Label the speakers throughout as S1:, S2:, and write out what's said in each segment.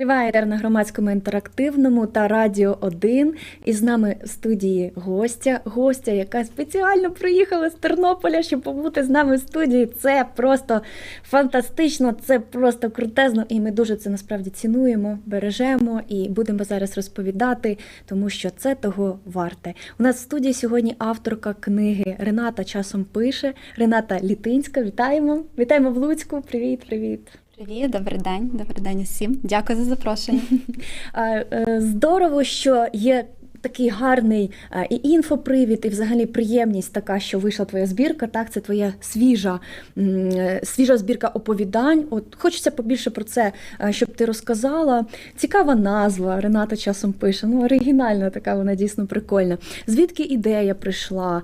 S1: Триває етер на громадському інтерактивному та радіо 1. І з нами в студії гостя, гостя, яка спеціально приїхала з Тернополя, щоб побути з нами в студії. Це просто фантастично, це просто крутезно. І ми дуже це насправді цінуємо, бережемо і будемо зараз розповідати, тому що це того варте. У нас в студії сьогодні авторка книги Рената часом пише. Рената Літинська. Вітаємо! Вітаємо в Луцьку. Привіт, привіт.
S2: Привіт, добрий день, добрий день усім. Дякую за запрошення.
S1: Е, Здорово, що є такий гарний е, і інфопривід, і взагалі приємність така, що вийшла твоя збірка. Так, це твоя свіжа, е, свіжа збірка оповідань. От хочеться побільше про це, е, щоб ти розказала. Цікава назва. Рената часом пише. Ну, оригінальна така, вона дійсно прикольна. Звідки ідея прийшла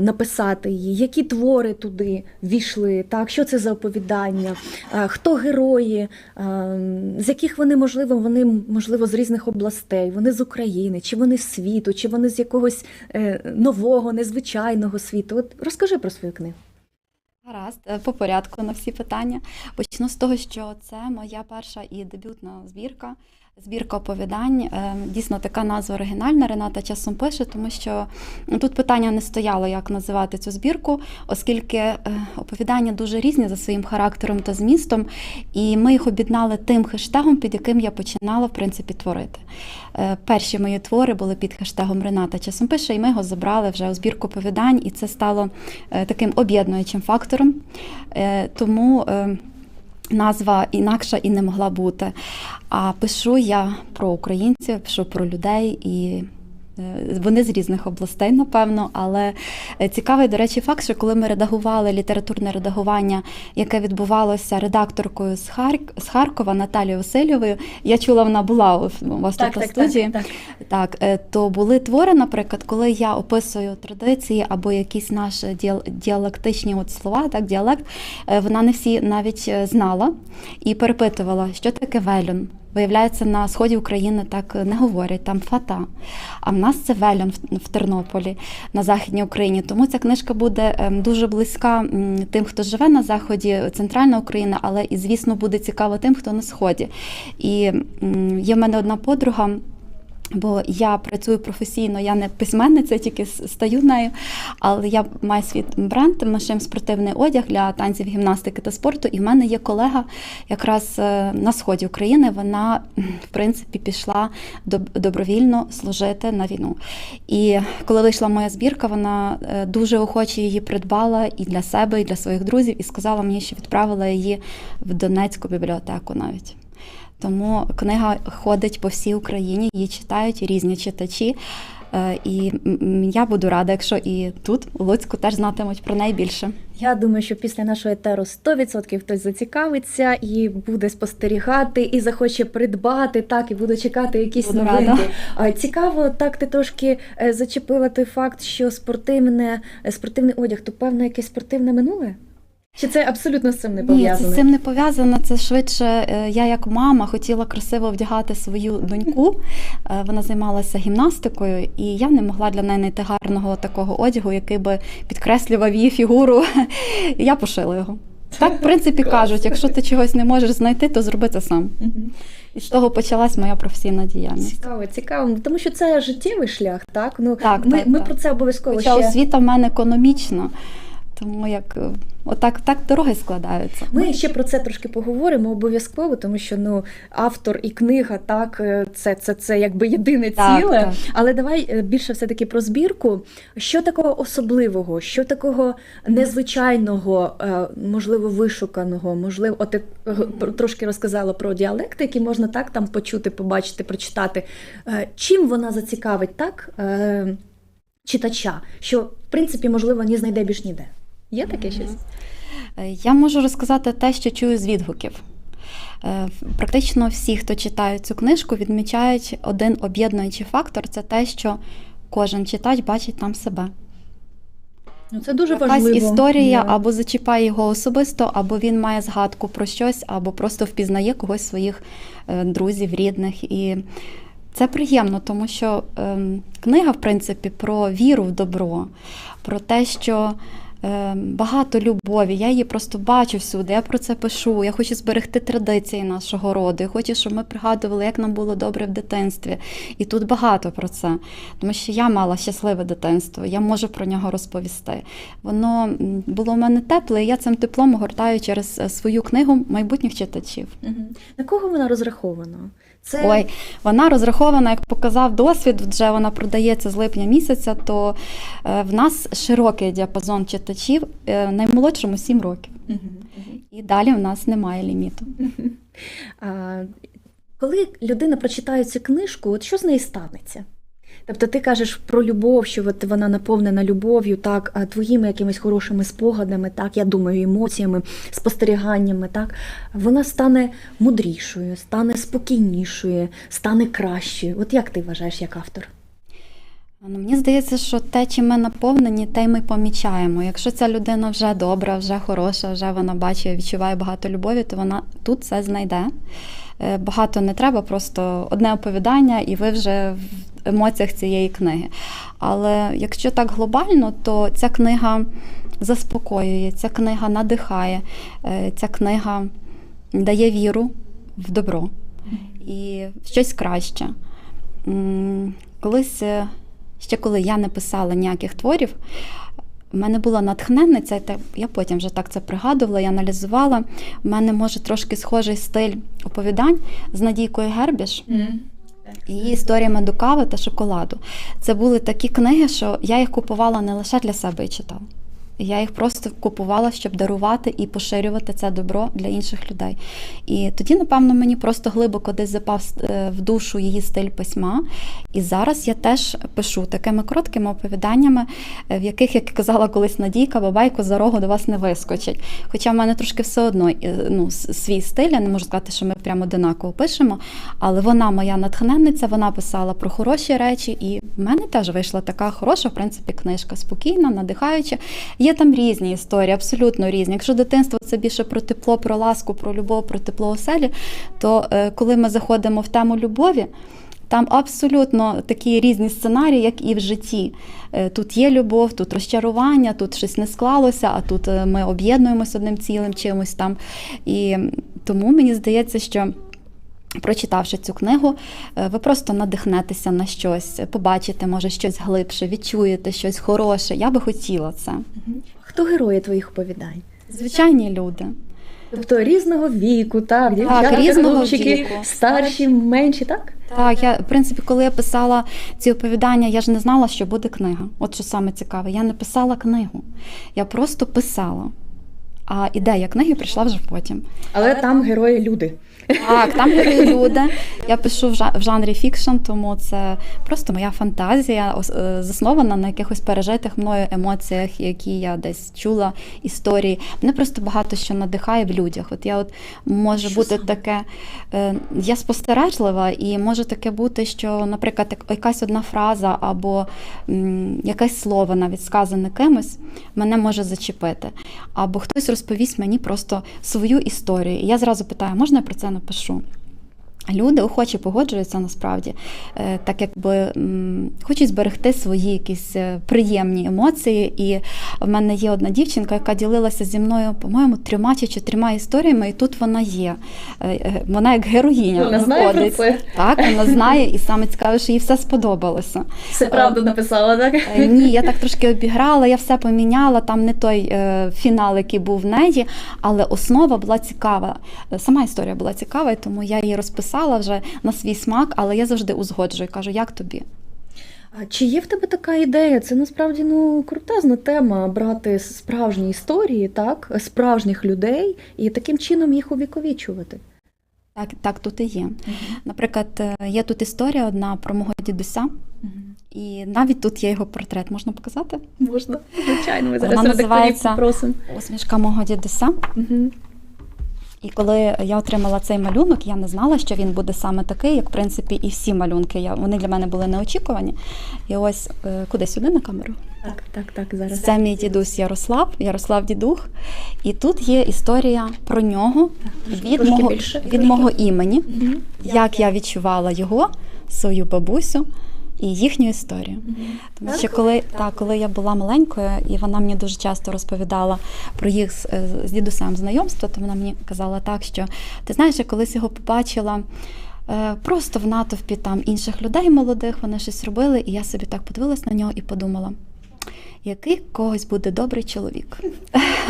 S1: написати її? Які твори туди війшли? Так, що це за оповідання? Хто герої? З яких вони можливо, вони можливо з різних областей, вони з України, чи вони світу, чи вони з якогось е, нового, незвичайного світу? От розкажи про свою книгу.
S2: Гаразд, е, по порядку на всі питання. Почну з того, що це моя перша і дебютна збірка. Збірка оповідань. Е, Дійсно, така назва оригінальна. Рената часом пише, тому що тут питання не стояло, як називати цю збірку, оскільки е, оповідання дуже різні за своїм характером та змістом, і ми їх об'єднали тим хештегом, під яким я починала в принципі творити. Е, Перші мої твори були під хештегом Рената часом пише, і ми його забрали вже у збірку оповідань, і це стало таким об'єднуючим фактором. Тому назва інакша і не могла бути. А пишу я про українців, пишу про людей і. Е, Вони з різних областей, напевно, але е, цікавий, до речі, факт, що коли ми редагували літературне редагування, яке відбувалося редакторкою з, Харк... з Харкова Наталією Васильовою, я чула, вона була у вас тут на студії.
S1: так.
S2: Так, е, то були твори, наприклад, коли я описую традиції або якісь наші діал- діалектичні от слова, так, діалект, вона не всі навіть знала і перепитувала, що таке вельон. Виявляється, на сході України так не говорять, там фата. А в нас це вельон в- Тернополі, на Західній Україні. Тому ця книжка буде ем, дуже близька тим, хто живе на заході, центральна Україна, але і, звісно, буде цікаво тим, хто на сході. І є в мене одна подруга. Бо я працюю професійно, я не письменниця, тільки стаю нею. Але я маю свій бренд, шиємо спортивний одяг для танців, гімнастики та спорту. І в мене є колега якраз е, на сході України. Вона, в принципі, пішла добровільно служити на війну. І коли вийшла моя збірка, вона е, дуже охоче її придбала і для себе, і для своїх друзів, і сказала мені, що відправила її в Донецьку бібліотеку навіть. Тому книга ходить по всій Україні, її читають різні читачі. Е, І я буду рада, якщо і тут, у Луцьку, теж знатимуть про неї більше.
S1: Я думаю, що після нашого етеру 100% хтось зацікавиться і буде спостерігати, і захоче придбати, так, і буде чекати якісь
S2: Буду
S1: новинки.
S2: рада.
S1: Цікаво, так ти трошки е, зачепила той факт, що спортивне, е, спортивний одяг, то певно якесь спортивне минуле? Чи це абсолютно з цим не
S2: Ні, це
S1: пов'язано?
S2: з цим не пов'язано. Це швидше е, я як мама хотіла красиво вдягати свою доньку. Е, Вона займалася гімнастикою, і я не могла для неї знайти гарного такого одягу, який би підкреслював її фігуру. І я пошила його. Так, в принципі, кажуть, якщо ти чогось не можеш знайти, то зроби це сам. І з того почалась моя професійна діяльність.
S1: Цікаво, цікаво, тому що це життєвий шлях, так? Ну,
S2: Так,
S1: ми,
S2: так,
S1: ми
S2: так.
S1: про це обов'язково
S2: Хоча
S1: ще.
S2: освіта в мене економічна, тому як е, отак так дороги складаються.
S1: Ми ще про це трошки поговоримо обов'язково, тому що ну автор і книга, так е, це, це, це якби єдине
S2: Так,
S1: ціле.
S2: так.
S1: Але давай е, більше все таки про збірку. Що такого особливого, що такого незвичайного, можливо, вишуканого, можливо, от ти трошки розказала про діалекти, які можна так там почути, побачити, прочитати. Чим вона зацікавить так читача, що в принципі можливо не знайде більш ніде? Є таке щось?
S2: Е, Я можу розказати те, що чую з відгуків. Е, Практично всі, хто читає цю книжку, відмічають один об'єднуючий фактор це те, що кожен читач бачить там себе.
S1: Ну, це дуже
S2: Якась
S1: важливо.
S2: історія
S1: Да.
S2: або зачіпає його особисто, або він має згадку про щось, або просто впізнає когось своїх е, друзів, рідних. І це приємно, тому що ем, книга, в принципі, про віру в добро, про те, що багато любові. Я її просто бачу всюди. Я про це пишу. Я хочу зберегти традиції нашого роду. Я хочу, щоб ми пригадували, як нам було добре в дитинстві. І тут багато про це, тому що я мала щасливе дитинство. Я можу про нього розповісти. Воно було в мене тепле, і я цим теплом огортаю через е, свою книгу майбутніх читачів.
S1: На кого вона розрахована? Це
S2: Ой, вона розрахована, як показав досвід, вже вона продається з липня місяця, то е, в нас широкий діапазон читачів, е, наймолодшому 7 років. І далі в нас немає ліміту.
S1: Коли людина прочитає цю книжку, от що з нею станеться? Тобто ти кажеш про любов, що от вона наповнена любов'ю, так, твоїми якимись хорошими спогадами, так, я думаю, емоціями, спостеріганнями, так, вона стане мудрішою, стане спокійнішою, стане кращою. От як ти вважаєш як автор?
S2: Ну, мені здається, що те, чим ми наповнені, те й ми помічаємо. Якщо ця людина вже добра, вже хороша, вже вона бачить, відчуває багато любові, то вона тут це знайде. Е, Багато не треба, просто одне оповідання, і ви вже емоціях цієї книги. Але якщо так глобально, то ця книга заспокоює, ця книга надихає, е, ця книга дає віру в добро і в щось краще. Колись, е, ще коли я не писала ніяких творів, в мене була натхненниця, я потім вже так це пригадувала, я аналізувала. У мене може трошки схожий стиль оповідань з Надійкою Гербіш. Її історіями до кави та шоколаду. Це були такі книги, що я їх купувала не лише для себе і читала. Я їх просто купувала, щоб дарувати і поширювати це добро для інших людей. І тоді, напевно, мені просто глибоко десь запав е, в душу її стиль письма. І зараз я теж пишу такими короткими оповіданнями, е, в яких, як казала колись Надійка, бабайко за рогу до вас не вискочить. Хоча в мене трошки все одно е, ну, свій стиль, я не можу сказати, що ми прямо одинаково пишемо, але вона моя натхненниця, вона писала про хороші речі, і в мене теж вийшла така хороша, в принципі, книжка, спокійна, надихаюча. Є там різні історії, абсолютно різні. Якщо дитинство це більше про тепло, про ласку, про любов, про тепло оселі, то е, коли ми заходимо в тему любові, там абсолютно такі різні сценарії, як і в житті. Е, Тут є любов, тут розчарування, тут щось не склалося, а тут е, ми об'єднуємося одним цілим чимось там. І тому мені здається, що. Прочитавши цю книгу, е, ви просто надихнетеся на щось, побачите, може, щось глибше, відчуєте щось хороше. Я би хотіла це.
S1: Хто герої твоїх оповідань?
S2: Звичайні люди.
S1: Тобто різного віку, так, дівчата,
S2: різного
S1: хлопчики,
S2: віку.
S1: старші, менші, так?
S2: Так, я в принципі, коли я писала ці оповідання, я ж не знала, що буде книга. От що саме цікаве, я не писала книгу, я просто писала. А ідея книги прийшла вже потім.
S1: Але там герої люди.
S2: Так, там були люди. Я пишу в жанрі фікшн, тому це просто моя фантазія, е, заснована на якихось пережитих мною емоціях, які я десь чула, історії. Мене просто багато що надихає в людях. От я от може
S1: Що
S2: бути
S1: саме?
S2: таке, е, я спостережлива, і може таке бути, що, наприклад, якась одна фраза або якесь слово, навіть сказане кимось, мене може зачепити. Або хтось розповість мені просто свою історію. І я зразу питаю, можна я про це напишу? Люди охоче погоджуються насправді, Е, так якби хочуть зберегти свої якісь е, приємні емоції. І в мене є одна дівчинка, яка ділилася зі мною, по-моєму, трьома чи чотирма історіями, і тут вона є. Е, Вона як героїня
S1: Вона знає про це?
S2: Так, вона знає, і саме цікаве, що їй все сподобалося.
S1: Все правду написала, так?
S2: Ні, я так трошки обіграла, я все поміняла. Там не той фінал, який був в неї, але основа була цікава. Сама історія була цікава, і тому я її розписала вже на свій смак, але я завжди узгоджую. Кажу, як тобі?
S1: А чи є в тебе така ідея? Це насправді ну крутезна тема брати справжні історії, так, справжніх людей і таким чином їх увіковічувати.
S2: Так, так тут і є. Наприклад, е, є тут історія одна про мого дідуся, і навіть тут є його портрет. Можна показати?
S1: Можна, звичайно, ми зараз редакторів
S2: називається-
S1: попросимо.
S2: Усмішка мого дідуся.
S1: Угу.
S2: І коли я отримала цей малюнок, я не знала, що він буде саме такий, як в принципі і всі малюнки. Я, вони для мене були неочікувані. І ось е, куди сюди на камеру?
S1: Так, так, так, зараз.
S2: Це мій дідусь Ярослав, Ярослав Дідух. І тут є історія про нього від мого,
S1: більше.
S2: від мого імені,
S1: Мгм.
S2: як я відчувала його, свою бабусю, і їхню історію. Тому що коли, так, коли я була маленькою, і вона мені дуже часто розповідала про їх з, е, з дідусем знайомство, то вона мені казала так, що ти знаєш, я колись його побачила. е, Просто в натовпі там інших людей молодих вони щось робили, і я собі так подивилась на нього і подумала, який когось буде добрий чоловік.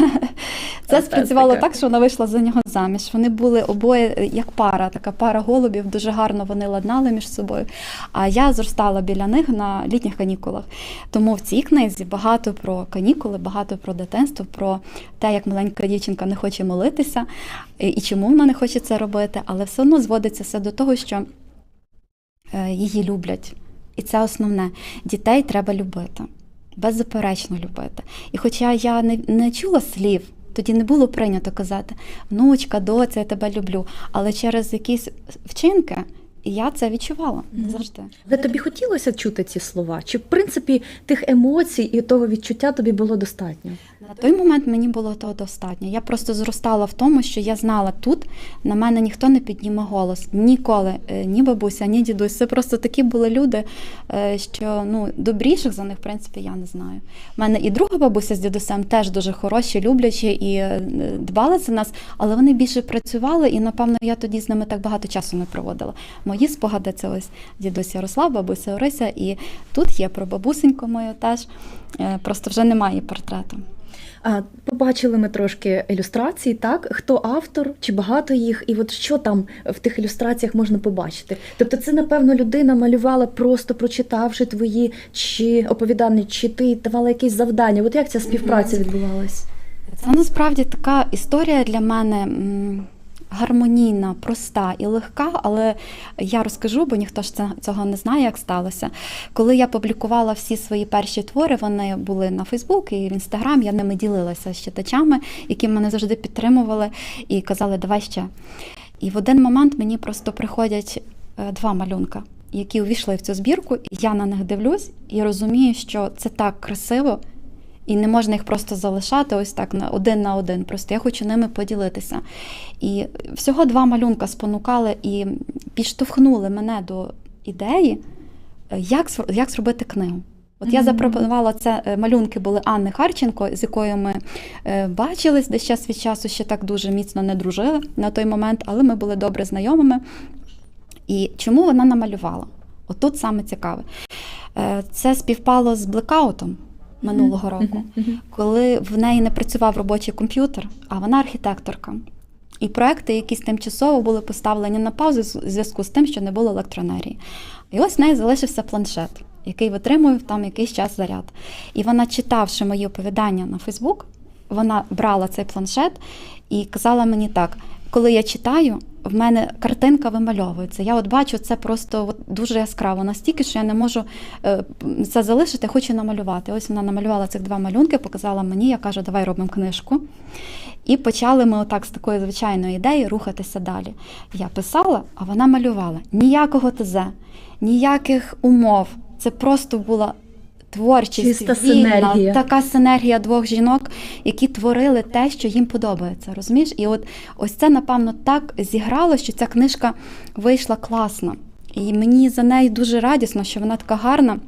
S2: Це спрацювало так, що вона вийшла за нього заміж. Вони були обоє як пара, така пара голубів, дуже гарно вони ладнали між собою. А я зростала біля них на літніх канікулах. Тому в цій книзі багато про канікули, багато про дитинство, про те, як маленька дівчинка не хоче молитися і і чому вона не хоче це робити, але все одно зводиться все до того, що е, її люблять. І це основне. Дітей треба любити, беззаперечно любити. І хоча я не, не чула слів, тоді не було прийнято казати внучка, доця, я тебе люблю. Але через якісь вчинки я це відчувала завжди.
S1: Але тобі хотілося чути ці слова? Чи в принципі тих емоцій і того відчуття тобі було достатньо?
S2: На той момент мені було того достатньо. Я просто зростала в тому, що я знала тут на мене ніхто не підніме голос. Ніколи, Е, ні бабуся, ні дідусь. Це просто такі були люди, е, що ну добріших за них, в принципі, я не знаю. У мене і друга бабуся з дідусем теж дуже хороші, люблячі і е, дбали за нас, але вони більше працювали, і напевно я тоді з ними так багато часу не проводила. Мої спогади це ось дідусь Ярослав, бабуся Орися, і тут є про бабусеньку мою теж. Е, Просто вже немає портрету.
S1: А, побачили ми трошки ілюстрацій, так? Хто автор, чи багато їх, і от що там в тих ілюстраціях можна побачити? Тобто, це, напевно, людина малювала просто прочитавши твої чи оповідання, чи ти давала якісь завдання. От як ця співпраця відбувалась?
S2: Це насправді така історія для мене гармонійна, проста і легка, але я розкажу, бо ніхто ж цього не знає, як сталося. Коли я публікувала всі свої перші твори, вони були на Фейсбук і в Інстаграм, я ними ділилася з читачами, які мене завжди підтримували і казали, давай ще. І в один момент мені просто приходять е, два малюнка, які увійшли в цю збірку, і я на них дивлюсь і розумію, що це так красиво, і не можна їх просто залишати ось так на один на один. Просто я хочу ними поділитися. І всього два малюнка спонукали і підштовхнули мене до ідеї, е, як, як зробити книгу. От я запропонувала це е, малюнки були Анни Харченко, з якою ми е, бачились десь час від часу, ще так дуже міцно не дружили на той момент, але ми були добре знайомими. І чому вона намалювала? Отут саме цікаве. Це співпало з блекаутом минулого року, коли в неї не працював робочий комп'ютер, а вона архітекторка. І проекти якісь тимчасово були поставлені на паузу в зв'язку з тим, що не було електроенергії. І ось в неї залишився планшет, який витримує там якийсь час заряд. І вона, читавши мої оповідання на Фейсбук, вона брала цей планшет і казала мені так: коли я читаю, в мене картинка вимальовується. Я от бачу це просто от дуже яскраво, настільки, що я не можу е, це залишити, хочу намалювати. Ось вона намалювала цих два малюнки, показала мені, я кажу, давай робимо книжку. І почали ми отак з такої звичайної ідеї рухатися далі. Я писала, а вона малювала. Ніякого ТЗ, ніяких умов. Це просто була творчість,
S1: Чиста
S2: вільна,
S1: синергія.
S2: така синергія двох жінок, які творили те, що їм подобається. Розумієш? І от ось це, напевно, так зіграло, що ця книжка вийшла класно. І мені за нею дуже радісно, що вона така гарна.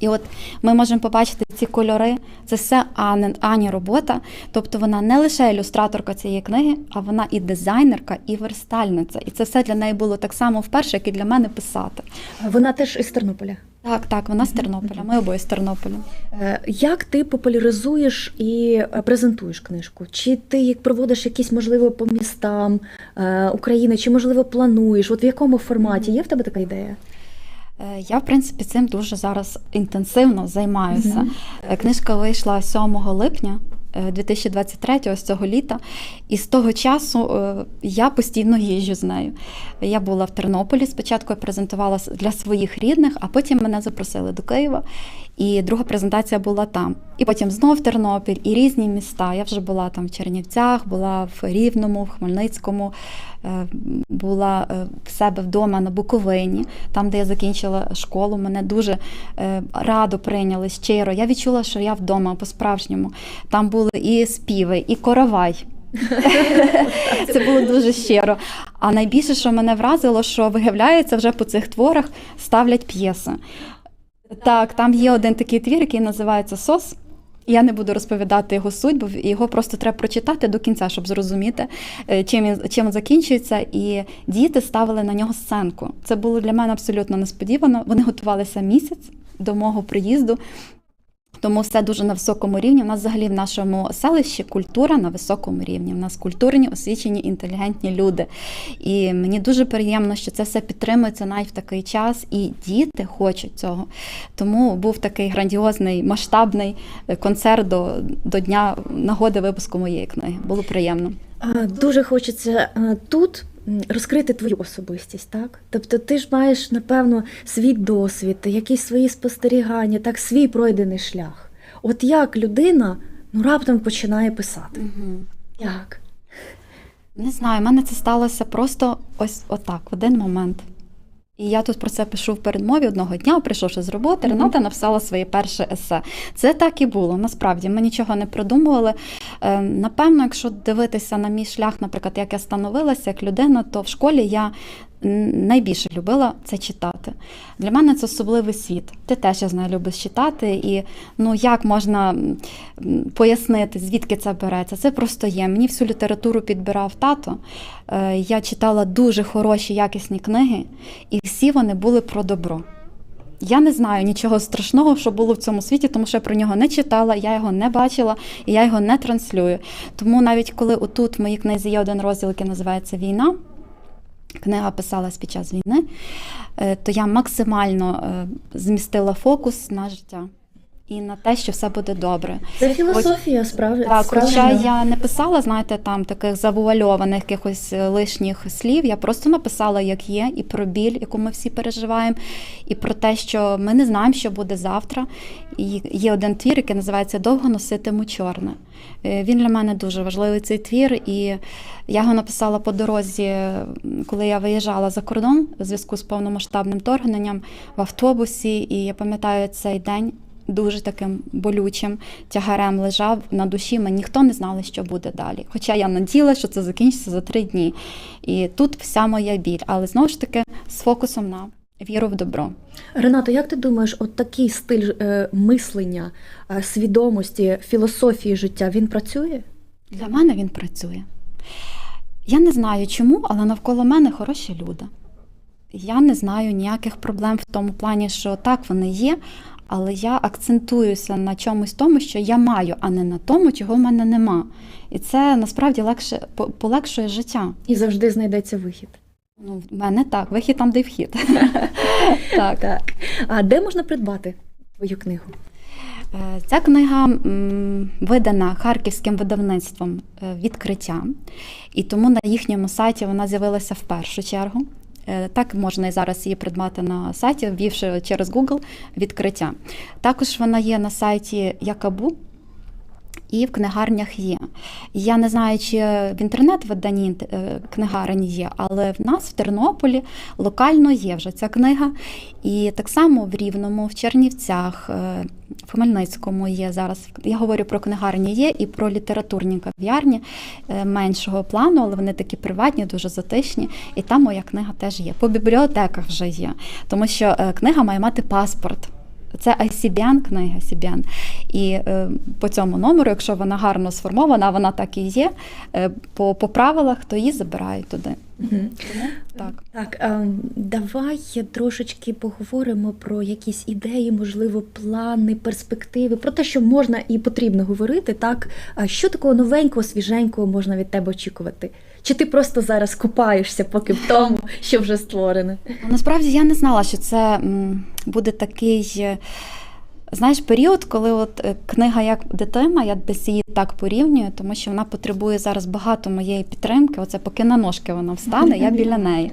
S2: І от ми можемо побачити ці кольори. Це все Ані, Ані робота. Тобто вона не лише ілюстраторка цієї книги, а вона і дизайнерка, і верстальниця. І це все для неї було так само вперше, як і для мене писати.
S1: Вона теж із Тернополя.
S2: Так, так, вона з Тернополя. Ми обоє з Тернополя.
S1: Е, Як ти популяризуєш і е, презентуєш книжку? Чи ти як проводиш якісь, можливо, по містам е, України, чи можливо плануєш? От в якому форматі? Є в тебе така ідея?
S2: Я, в принципі, цим дуже зараз інтенсивно займаюся. Е, Книжка вийшла 7 липня. Е, 2023 ось цього літа, і з того часу е, я постійно їжджу з нею. Я була в Тернополі. Спочатку я презентувала для своїх рідних, а потім мене запросили до Києва. І друга презентація була там. І потім знов Тернопіль і різні міста. Я вже була там в Чернівцях, була в Рівному, в Хмельницькому, е, була е, в себе вдома на Буковині, там, де я закінчила школу. Мене дуже е, радо прийняли щиро. Я відчула, що я вдома по-справжньому. Там були і співи, і коровай. Це було дуже щиро. А найбільше, що мене вразило, що виявляється, вже по цих творах ставлять п'єси. Так, там є один такий твір, який називається Сос. Я не буду розповідати його суть, бо його просто треба прочитати до кінця, щоб зрозуміти, е, чим він чим закінчується. І діти ставили на нього сценку. Це було для мене абсолютно несподівано. Вони готувалися місяць до мого приїзду. Тому все дуже на високому рівні. У нас взагалі в нашому селищі культура на високому рівні. У нас культурні, освічені, інтелігентні люди. І мені дуже приємно, що це все підтримується навіть в такий час, і діти хочуть цього. Тому був такий грандіозний масштабний е, концерт до, до дня нагоди випуску моєї книги. Було приємно.
S1: Дуже хочеться тут м, розкрити твою особистість, так? Тобто ти ж маєш, напевно, свій досвід, якісь свої спостерігання, так, свій пройдений шлях. От як людина ну, раптом починає писати? Як?
S2: Не знаю, в мене це сталося просто ось отак, в один момент. І я тут про це пишу в передмові одного дня, прийшовши з роботи. Рената написала своє перше есе. Це так і було. Насправді ми нічого не придумували. Е, Напевно, якщо дивитися на мій шлях, наприклад, як я становилася як людина, то в школі я найбільше любила це читати. Для мене це особливий світ. Ти теж я знаю, любиш читати, і ну як можна пояснити, звідки це береться? Це просто є. Мені всю літературу підбирав тато. Е, Я читала дуже хороші, якісні книги, і всі вони були про добро. Я не знаю нічого страшного, що було в цьому світі, тому що я про нього не читала, я його не бачила і я його не транслюю. Тому навіть коли отут в моїй книзі є один розділ, який називається Війна, книга писалась під час війни, е, то я максимально е, змістила фокус на життя і на те, що все буде добре.
S1: Це філософія справді.
S2: Так, хоча я не писала, знаєте, там таких завуальованих якихось е, лишніх слів. Я просто написала, як є, і про біль, яку ми всі переживаємо, і про те, що ми не знаємо, що буде завтра. І є один твір, який називається Довго носитиму чорне. Е, Він для мене дуже важливий цей твір, і я його написала по дорозі, коли я виїжджала за кордон у зв'язку з повномасштабним вторгненням в автобусі. І я пам'ятаю цей день дуже таким болючим тягарем лежав на душі. Ми ніхто не знали, що буде далі. Хоча я наділа, що це закінчиться за три дні. І тут вся моя біль, але знову ж таки з фокусом на віру в добро.
S1: Ренато, як ти думаєш, от такий стиль е, мислення, е, свідомості, філософії життя він працює?
S2: Для мене він працює. Я не знаю чому, але навколо мене хороші люди. Я не знаю ніяких проблем в тому плані, що так вони є, але я акцентуюся на чомусь тому, що я маю, а не на тому, чого в мене нема. І це насправді легше полегшує життя.
S1: І завжди знайдеться вихід.
S2: Ну, в мене так, вихід там, де й вхід. так.
S1: Так. А де можна придбати твою книгу?
S2: Е, Ця книга видана харківським видавництвом е, відкриття, і тому на їхньому сайті вона з'явилася в першу чергу. Е, Так можна і зараз її придбати на сайті, ввівши через Google відкриття. Також вона є на сайті Якабу. І в книгарнях є. Я не знаю, чи в інтернет-виданні е, книгарень є, але в нас в Тернополі локально є вже ця книга. І так само в Рівному, в Чернівцях, е, в Хмельницькому є зараз. Я говорю про книгарні є і про літературні кав'ярні е, меншого плану, але вони такі приватні, дуже затишні. І там моя книга теж є. По бібліотеках вже є, тому що книга має мати паспорт. Це ICBN, книга ICBN. І е, по цьому номеру, якщо вона гарно сформована, вона так і є, е, по, по правилах, то її забирають туди.
S1: Угу.
S2: Так.
S1: Так, ем, давай трошечки поговоримо про якісь ідеї, можливо, плани, перспективи, про те, що можна і потрібно говорити. Так, що такого новенького, свіженького можна від тебе очікувати? Чи ти просто зараз купаєшся поки в тому, що вже створене?
S2: Ну, Насправді я не знала, що це буде такий. Знаєш, період, коли от е, книга як дитина, я десь її так порівнюю, тому що вона потребує зараз багато моєї підтримки. Оце поки на ножки вона встане, я біля неї.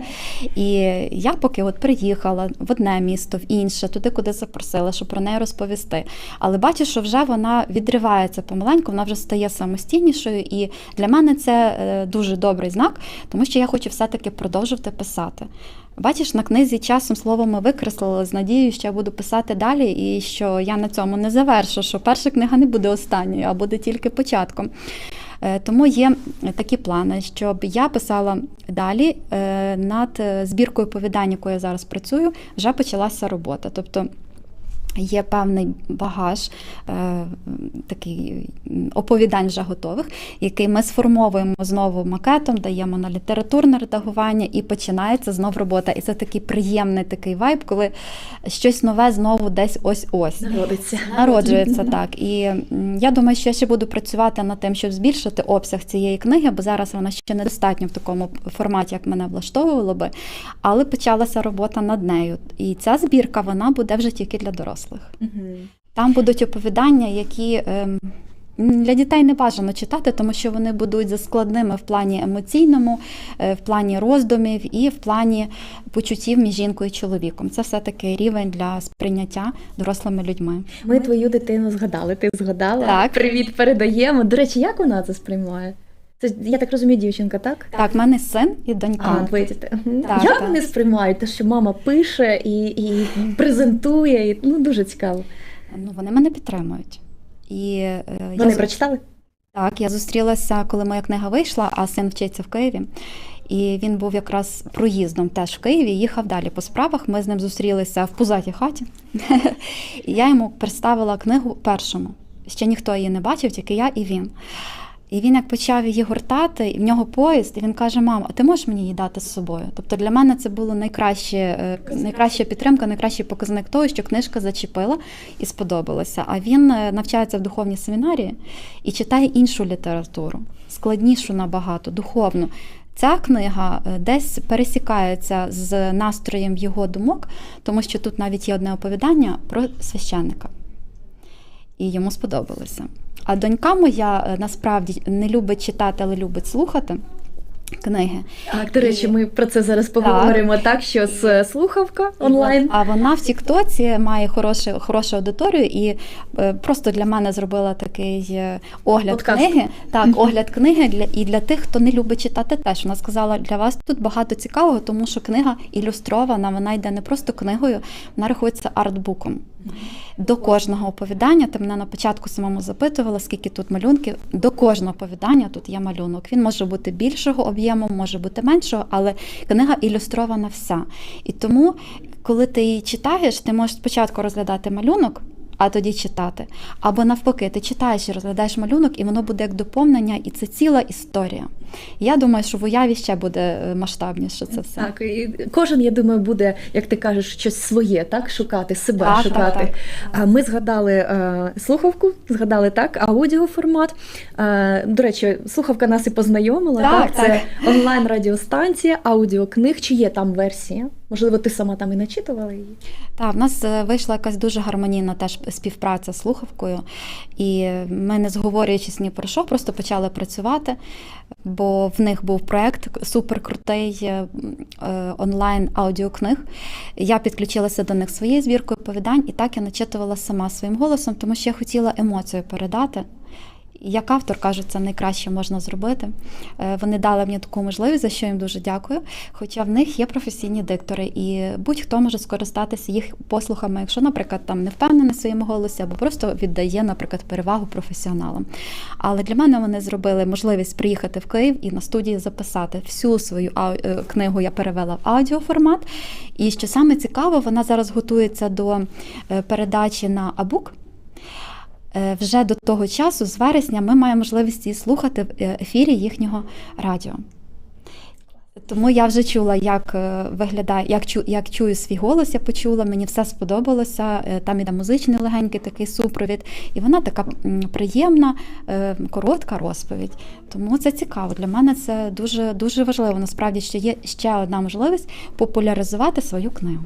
S2: І я поки от приїхала в одне місто, в інше, туди, куди запросила, щоб про неї розповісти. Але бачу, що вже вона відривається помаленьку, вона вже стає самостійнішою. І для мене це е, дуже добрий знак, тому що я хочу все-таки продовжувати писати. Бачиш, на книзі часом словами викреслила з надією, що я буду писати далі, і що я на цьому не завершу, що перша книга не буде останньою, а буде тільки початком. Е, Тому є такі плани, щоб я писала далі е, над е, збіркою повідань, якою я зараз працюю, вже почалася робота. Тобто Є певний багаж е, такий оповідань вже готових, який ми сформовуємо знову макетом, даємо на літературне редагування і починається знов робота. І це такий приємний такий вайб, коли щось нове знову десь ось-ось.
S1: Народиться.
S2: Народжується так. І я думаю, що я ще буду працювати над тим, щоб збільшити обсяг цієї книги, бо зараз вона ще недостатньо в такому форматі, як мене влаштовувало би. Але почалася робота над нею. І ця збірка вона буде вже тільки для дорослих.
S1: Мгм.
S2: Там будуть оповідання, які ем, для дітей не бажано читати, тому що вони будуть заскладними в плані емоційному, е, в плані роздумів і в плані почуттів між жінкою і чоловіком. Це все-таки рівень для сприйняття дорослими людьми.
S1: Ми твою дитину згадали. Ти згадала.
S2: Так.
S1: Привіт передаємо. До речі, як вона це сприймає? Це я так розумію, дівчинка, так?
S2: Так, в мене син і донька.
S1: А, двоє дітей.
S2: Так,
S1: Як
S2: так.
S1: вони сприймають те, що мама пише і, і презентує? І, ну дуже цікаво.
S2: Ну, вони мене підтримують. І, е,
S1: Вони
S2: я,
S1: прочитали?
S2: так, я зустрілася, коли моя книга вийшла, а син вчиться в Києві. І він був якраз проїздом теж в Києві, їхав далі по справах. Ми з ним зустрілися в пузатій хаті. І я йому представила книгу першому. Ще ніхто її не бачив, тільки я і він. І він як почав її гортати, і в нього поїзд, і він каже: Мама, а ти можеш мені її дати з собою? Тобто для мене це було найкраще, е, найкраща підтримка, найкращий показник того, що книжка зачепила і сподобалася. А він е, навчається в духовній семінарії і читає іншу літературу, складнішу набагато, духовну. Ця книга е, десь пересікається з настроєм його думок, тому що тут навіть є одне оповідання про священника і йому сподобалося. А донька моя е, насправді не любить читати, але любить слухати книги.
S1: Так, до речі,
S2: І-
S1: ми про це зараз поговоримо. Так, що з слухавка онлайн.
S2: А вона в Тіктоці має хорошу, хорошу аудиторію і е, просто для мене зробила такий е, огляд
S1: Подкаст.
S2: книги. Так, огляд книги для і для тих, хто не любить читати, теж вона сказала, для вас тут багато цікавого, тому що книга ілюстрована, вона йде не просто книгою, вона рахується артбуком. До кожного оповідання, ти мене на початку самому запитувала, скільки тут малюнків. До кожного оповідання тут є малюнок. Він може бути більшого об'єму, може бути меншого, але книга ілюстрована вся. І тому, коли ти її читаєш, ти можеш спочатку розглядати малюнок. А тоді читати. Або навпаки, ти читаєш і розглядаєш малюнок, і воно буде як доповнення, і це ціла історія. Я думаю, що в уяві ще буде е, масштабніше це все.
S1: Так, і кожен, я думаю, буде, як ти кажеш, щось своє, так, шукати, себе
S2: Так, так,
S1: шукати.
S2: так.
S1: А Ми згадали е, слухавку, згадали так, аудіоформат. Е, до речі, слухавка нас і познайомила.
S2: Так,
S1: Так, це онлайн радіостанція, аудіокниг. Чи є там версія? Можливо, ти сама там і начитувала її?
S2: Так, в нас е, вийшла якась дуже гармонійна теж співпраця з слухавкою, і ми, не зговорюючись ні про що, просто почали працювати, бо в них був проект суперкрутий е, е, онлайн аудіокниг. Я підключилася до них своєю збіркою оповідань, і так я начитувала сама своїм голосом, тому що я хотіла емоцію передати. Як автор кажуть, це найкраще можна зробити. Е, Вони дали мені таку можливість, за що їм дуже дякую. Хоча в них є професійні диктори, і будь-хто може скористатися їх послухами, якщо, наприклад, там не впевнений в своєму голосі, або просто віддає, наприклад, перевагу професіоналам. Але для мене вони зробили можливість приїхати в Київ і на студії записати всю свою е, книгу. Я перевела в аудіоформат. І що саме цікаво, вона зараз готується до е, передачі на Абук. Е, Вже до того часу, з вересня, ми маємо можливість її слухати в е, ефірі їхнього радіо. Тому я вже чула, як е, виглядає, як, чу, як чую свій голос, я почула, мені все сподобалося. Там іде музичний легенький такий супровід, і вона така приємна, коротка розповідь. Тому це цікаво. Для мене це дуже, дуже важливо. Насправді що є ще одна можливість популяризувати свою книгу.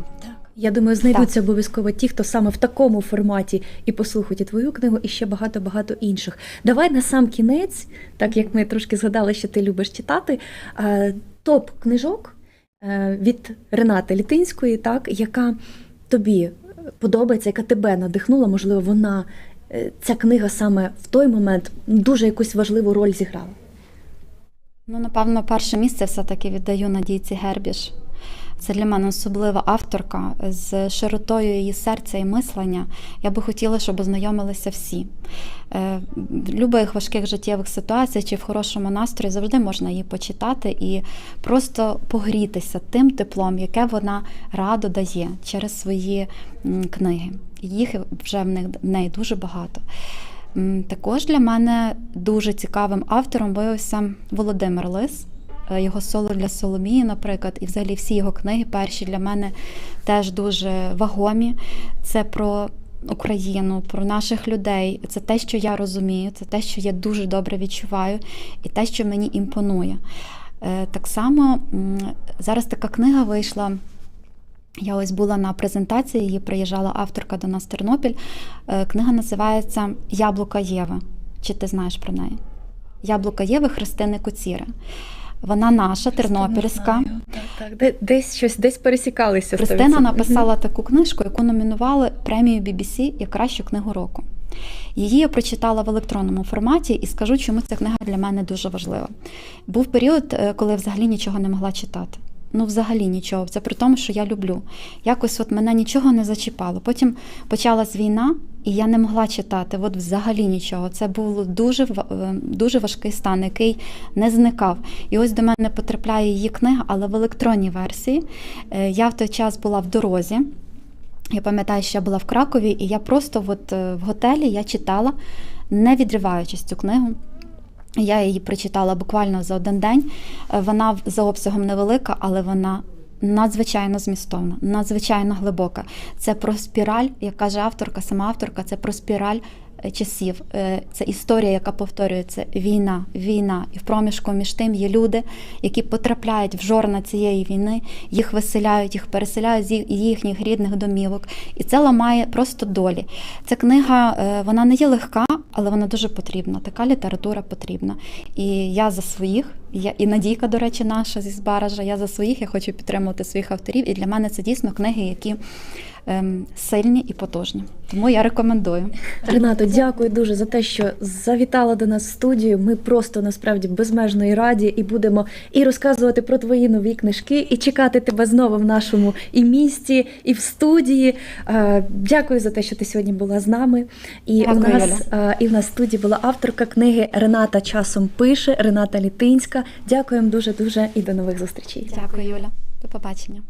S1: Я думаю, знайдуться обов'язково ті, хто саме в такому форматі і послухають і твою книгу, і ще багато-багато інших. Давай на сам кінець, так як ми трошки згадали, що ти любиш читати, е, топ книжок е, від Ренати Літинської, так, яка тобі подобається, яка тебе надихнула, можливо, вона, е, ця книга саме в той момент дуже якусь важливу роль зіграла.
S2: Ну, напевно, перше місце все-таки віддаю Надійці Гербіш. Це для мене особлива авторка з широтою її серця і мислення. Я би хотіла, щоб ознайомилися всі. Е, В будь-яких важких життєвих ситуаціях чи в хорошому настрої завжди можна її почитати і просто погрітися тим теплом, яке вона радо дає через свої книги. Їх вже в в неї дуже багато. Також для мене дуже цікавим автором виявився Володимир Лис. Е, Його соло для Соломії, наприклад, і взагалі всі його книги перші для мене теж дуже вагомі. Це про Україну, про наших людей. Це те, що я розумію, це те, що я дуже добре відчуваю, і те, що мені імпонує. Е, Так само зараз така книга вийшла. Я ось була на презентації, її приїжджала авторка до нас Тернопіль. Е, Книга називається Яблука Єви. Чи ти знаєш про неї? Яблука Єви Христини Коціри. Вона наша, тернопільська.
S1: Так, так. Де- Десь щось десь пересікалися.
S2: Христина написала таку книжку, яку номінували премію BBC як кращу книгу року. Її я прочитала в електронному форматі і скажу, чому ця книга для мене дуже важлива. Був період, е, коли я взагалі нічого не могла читати. Ну, взагалі нічого. Це при тому, що я люблю. Якось от мене нічого не зачіпало. Потім почалась війна, і я не могла читати. От взагалі нічого. Це був дуже, е, дуже важкий стан, який не зникав. І ось до мене потрапляє її книга, але в електронній версії. Е, Я в той час була в дорозі. Я пам'ятаю, що я була в Кракові, і я просто от е, в готелі я читала, не відриваючись цю книгу. Я її прочитала буквально за один день. Вона за обсягом невелика, але вона надзвичайно змістовна, надзвичайно глибока. Це про спіраль, як каже авторка, сама авторка, це про спіраль е, часів. Е, Це історія, яка повторюється: війна, війна. І в проміжку між тим є люди, які потрапляють в жорна цієї війни, їх виселяють, їх переселяють з їхніх рідних домівок. І це ламає просто долі. Ця книга е, вона не є легка, але вона дуже потрібна. Така література потрібна. І я за своїх, я, і Надійка, до речі, наша зі Збаража, я за своїх, я хочу підтримувати своїх авторів. І для мене це дійсно книги, які сильні і потужні. Тому я рекомендую.
S1: Ренато, дякую дуже за те, що завітала до нас в студію. Ми просто насправді безмежно і раді і будемо і розказувати про твої нові книжки, і чекати тебе знову в нашому і місті, і в студії. Е, Дякую за те, що ти сьогодні була з нами. І
S2: Дякую,
S1: у нас е, і в нас в студії була авторка книги Рената часом пише, Рената Літинська. Дякуємо дуже дуже і до нових зустрічей.
S2: Дякую, Юля. До побачення.